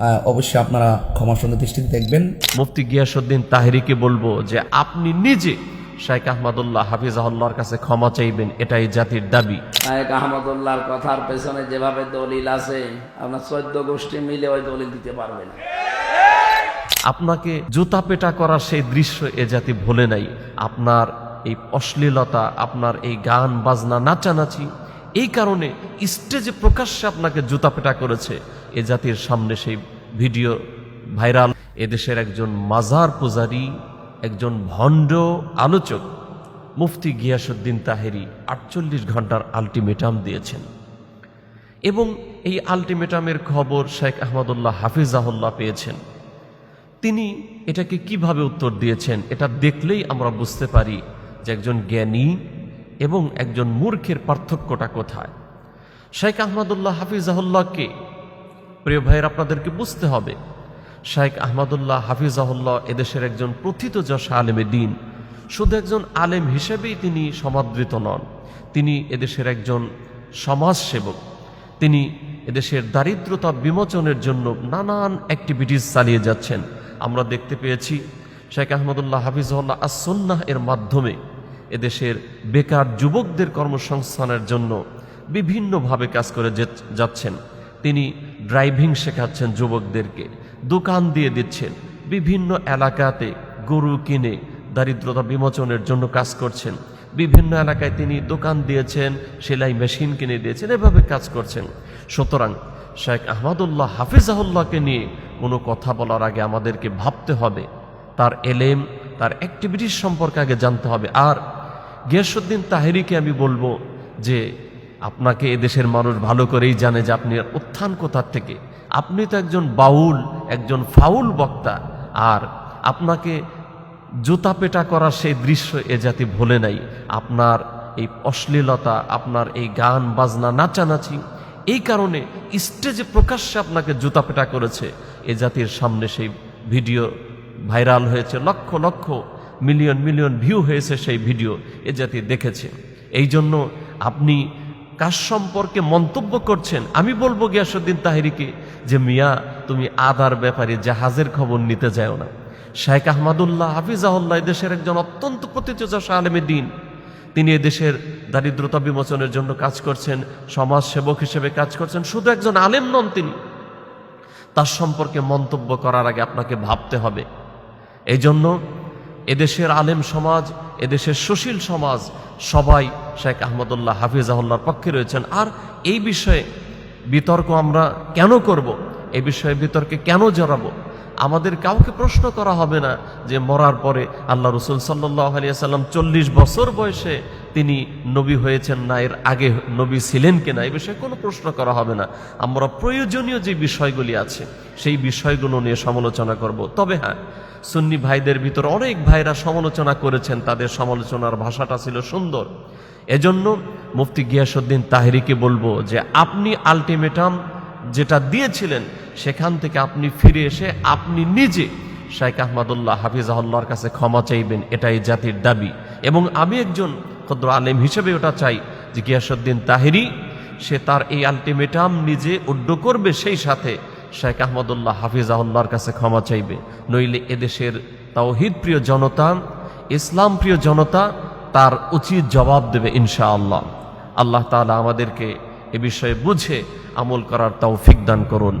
আহ, অবশ্যই আপনারা ক্ষমা সুন্দর দৃষ্টিতে দেখবেন। মুফতি গিয়াসুদ্দিন তাহেরিকে বলব যে আপনি নিজে শাইখ আহমদুল্লাহ হাফিজ হাফিজাহুল্লাহর কাছে ক্ষমা চাইবেন এটাই জাতির দাবি। নায়ক আহমদুল্লাহর কথার পেছনে যেভাবে দলিল আছে আপনার চোদ্দ গোষ্ঠী মিলে ওই দলিল দিতে পারবে না। আপনাকে জুতা পেটা করার সেই দৃশ্য এ জাতি ভোলে নাই। আপনার এই অশ্লীলতা আপনার এই গান বাজনা নাচানাচি এই কারণে স্টেজে প্রকাশ্যে আপনাকে জুতা পেটা করেছে। এ জাতির সামনে সেই ভিডিও ভাইরাল। এদেশের একজন মাজার পূজারী, একজন ভণ্ড আলোচক, মুফতি গিয়াসুদ্দিন তাহেরি আটচল্লিশ ঘণ্টার আলটিমেটাম দিয়েছেন। এবং এই আলটিমেটামের খবর শেখ আহমদুল্লাহ হাফিজাহুল্লাহ পেয়েছেন। তিনি এটাকে কীভাবে উত্তর দিয়েছেন, এটা দেখলেই আমরা বুঝতে পারি যে একজন জ্ঞানী এবং একজন মূর্খের পার্থক্যটা কোথায়। শেখ আহমদুল্লাহ হাফিজাহুল্লাহকে প্রিয় ভাইয়ের, আপনাদেরকে বুঝতে হবে শেখ আহমদুল্লাহ হাফিজাহুল্লাহ এদেশের একজন প্রথিত যশা আলেমে দিন। শুধু একজন আলেম হিসেবেই তিনি সমাদৃত নন, তিনি এদেশের একজন সমাজসেবক। তিনি এদেশের দারিদ্রতা বিমোচনের জন্য নানান অ্যাক্টিভিটিস চালিয়ে যাচ্ছেন। আমরা দেখতে পেয়েছি শেখ আহমদুল্লাহ হাফিজুল্লাহ আসন্নাহ এর মাধ্যমে এদেশের বেকার যুবকদের কর্মসংস্থানের জন্য বিভিন্নভাবে কাজ করে যাচ্ছেন। তিনি ড্রাইভিং শেখাচ্ছেন যুবকদেরকে। দোকান দিয়ে দিচ্ছেন। বিভিন্ন এলাকাতে গরু কিনে দারিদ্রতা বিমোচনের জন্য কাজ করছেন। বিভিন্ন এলাকায় তিনি দোকান দিয়েছেন, সেলাই মেশিন কিনে দিয়েছেন, এভাবে কাজ করছেন। সুতরাং শেখ আহমদুল্লাহ হাফিজাহুল্লাহকে নিয়ে কোনো কথা বলার আগে আমাদেরকে ভাবতে হবে। তার এলেম, তার অ্যাক্টিভিটিস সম্পর্কে আগে জানতে হবে। আর গিয়াসুদ্দিন তাহেরিকে আমি বলব যে আপনাকে এদেশের মানুষ ভালো করেই জানে যে আপনি উত্থান কোথার থেকে। আপনি তো একজন বাউল, একজন ফাউল বক্তা, আর আপনাকে জুতা পেটা করার সেই দৃশ্য এ জাতি ভোলে নাই। আপনার এই অশ্লীলতা, আপনার এই গান, বাজনা, নাচানাচি, এই কারণে স্টেজে প্রকাশ্যে আপনাকে জুতা পেটা করেছে। এ জাতির সামনে সেই ভিডিও ভাইরাল হয়েছে, lakh lakh, million million view হয়েছে সেই ভিডিও এ জাতি দেখেছে। এই জন্য আপনি কার সম্পর্কে মন্তব্য করছেন? আমি বলব গিয়াসুদ্দিন তাহিরিকে যে, মিয়া, তুমি আদার ব্যাপারে জাহাজের খবর নিতে যাও না। শাইখ আহমদুল্লাহ হাফিজাহুল্লাহ দেশের একজন অত্যন্ত প্রতিচর্যা আলেমে দিন। তিনি দেশের দারিদ্রতা বিমোচনের জন্য কাজ করছেন সমাজ সেবক হিসেবে কাজ করছেন, শুধু একজন আলেম নন তিনি। তার সম্পর্কে মন্তব্য করার আগে আপনাকে ভাবতে হবে। এই জন্য এদেশের আলেম সমাজ, এদেশের সুশীল সমাজ, সবাই শেখ আহমদুল্লাহ হাফিজাহুল্লার পক্ষে রয়েছেন। আর এই বিষয়ে বিতর্ক আমরা কেন করব? এ বিষয়ে বিতর্কে কেন জড়াবো? আমাদের কাউকে প্রশ্ন করা হবে না যে মরার পরে আল্লাহ রসুল সাল্লাহ আলিয়াল্লাম চল্লিশ বছর বয়সে তিনি নবী হয়েছেন না, এর আগে নবী ছিলেন কিনা এই বিষয়ে কোনো প্রশ্ন করা হবে না। আমরা প্রয়োজনীয় যে বিষয়গুলি আছে, সেই বিষয়গুলো নিয়ে সমালোচনা করব। তবে হ্যাঁ সুন্নি ভাইদের ভিতর অনেক ভাইরা সমালোচনা করেছেন, তাদের সমালোচনার ভাষাটা ছিল সুন্দর। এজন্য মুফতি গিয়াসুদ্দিন তাহেরিকে বলব যে, আপনি আলটিমেটাম যেটা দিয়েছিলেন সেখান থেকে আপনি ফিরে এসে আপনি নিজে শাইখ আহমদুল্লাহ হাফিজাহুল্লাহর কাছে ক্ষমা চাইবেন, এটাই জাতির দাবি। এবং আমি একজন ক্ষুদ্র আলেম হিসেবে ওটা চাই যে গিয়াসুদ্দিন তাহেরি, সে তার এই আলটিমেটাম নিজে উড্ড করবে, সেই সাথে শেখ আহমদুল্লাহ হাফিজাহুল্লাহর কাছে ক্ষমা চাইবে। নইলে এদেশের তাওহিদ প্রিয় জনতা, ইসলাম প্রিয় জনতা তার উচিত জবাব দেবে ইনশাআল্লাহ। আল্লাহ তালা আমাদেরকে এ বিষয়ে বুঝে আমল করার তৌফিক দান করুন।